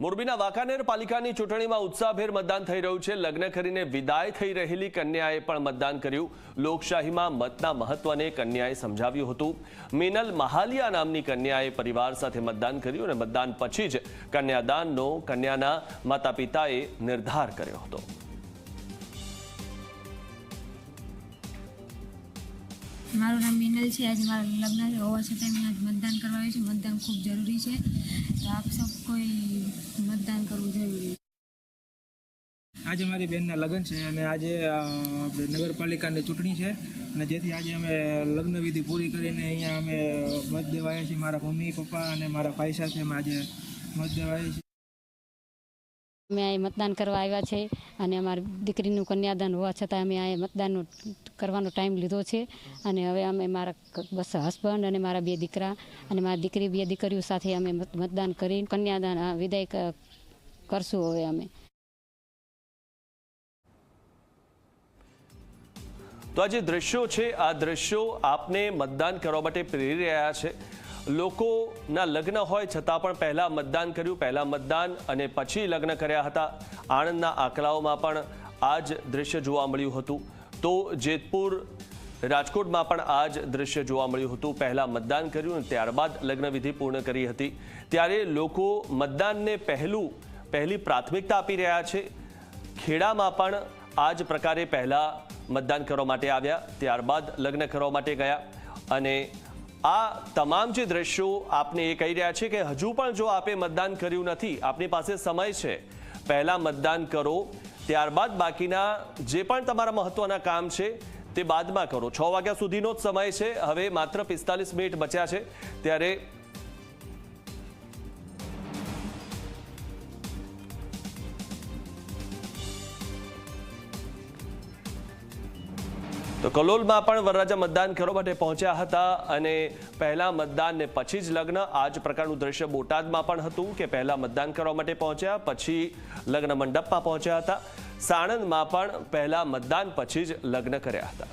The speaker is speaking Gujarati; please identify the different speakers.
Speaker 1: મોરબીના વાંકાનેર પાલિકાની ચૂંટણીમાં ઉત્સાહભેર મતદાન થઈ રહ્યું છે. લગ્ન કરીને વિદાય થઈ રહેલી કન્યાએ પણ મતદાન કર્યું. લોકશાહીમાં મતના મહત્વને કન્યાએ સમજાવ્યું હતું. મિનલ મહાલિયા નામની કન્યાએ પરિવાર સાથે મતદાન કર્યું અને મતદાન પછી જ કન્યાદાનનો કન્યાના માતા પિતાએ નિર્ધાર કર્યો હતો.
Speaker 2: મારું નામ મિનલ છે. આજે મારા લગ્ન છે હોવા છતાં મેં આજ મતદાન કરવા આવ્યું છે. મતદાન ખૂબ જરૂરી છે. તો આપ સૌ કોઈ મતદાન કરવું જરૂરી છે.
Speaker 3: આજે મારી બેનના લગ્ન છે અને આજે નગરપાલિકાની ચૂંટણી છે. અને જેથી આજે અમે લગ્ન વિધિ પૂરી કરીને અહીંયા અમે મત દેવાયા છીએ. મારા મમ્મી, પપ્પા અને મારા ભાઈ સાથે અમે આજે મત દેવાયા છીએ.
Speaker 4: અમે અહીં મતદાન કરવા આવ્યા છે અને અમારી દીકરીનું કન્યાદાન હોવા છતાં અમે અહીં મતદાનનો કરવાનો ટાઈમ લીધો છે અને હવે અમે મારા બસ હસબન્ડ અને મારા બે દીકરા અને મારી દીકરી બે દીકરીઓ સાથે અમે મત- મતદાન કરી કન્યાદાન વિદાય કરશું હવે અમે.
Speaker 1: તો આ જે દ્રશ્યો છે, આ દ્રશ્યો આપને મતદાન કરવા માટે પ્રેરી રહ્યા છે. લોકોના લગ્ન હોય છતાં પણ પહેલાં મતદાન કર્યું, પહેલાં મતદાન અને પછી લગ્ન કર્યા હતા. આણંદના આંકડાઓમાં પણ આ જ દ્રશ્ય જોવા મળ્યું હતું. તો જેતપુર રાજકોટમાં પણ આ જ દ્રશ્ય જોવા મળ્યું હતું. પહેલાં મતદાન કર્યું અને ત્યારબાદ લગ્ન વિધિ પૂર્ણ કરી હતી. ત્યારે લોકો મતદાનને પહેલું, પહેલી પ્રાથમિકતા આપી રહ્યા છે. ખેડામાં પણ આ જ પ્રકારે પહેલાં મતદાન કરવા માટે આવ્યા, ત્યારબાદ લગ્ન કરવા માટે ગયા અને આ તમામ જે દ્રશ્યો આપને એ કહી રહ્યા છે કે હજુ પણ જો આપે મતદાન કર્યું નથી, આપની પાસે સમય છે. પહેલાં મતદાન કરો, ત્યારબાદ બાકીના જે પણ તમારા મહત્વના કામ છે, તે બાદમાં કરો. છ વાગ્યા સુધીનો જ સમય છે. હવે માત્ર પિસ્તાલીસ મિનિટ બચ્યા છે. ત્યારે તો કલોલમાં પણ વરરાજા મતદાન કરવા માટે પહોંચ્યા હતા અને પહેલા મતદાન ને પછી જ લગ્ન. આ જ પ્રકારનું દ્રશ્ય બોટાદમાં પણ હતું કે પહેલા મતદાન કરવા માટે પહોંચ્યા, પછી લગ્ન મંડપમાં પહોંચ્યા હતા. સાણંદમાં પણ પહેલા મતદાન, પછી જ લગ્ન કર્યા હતા.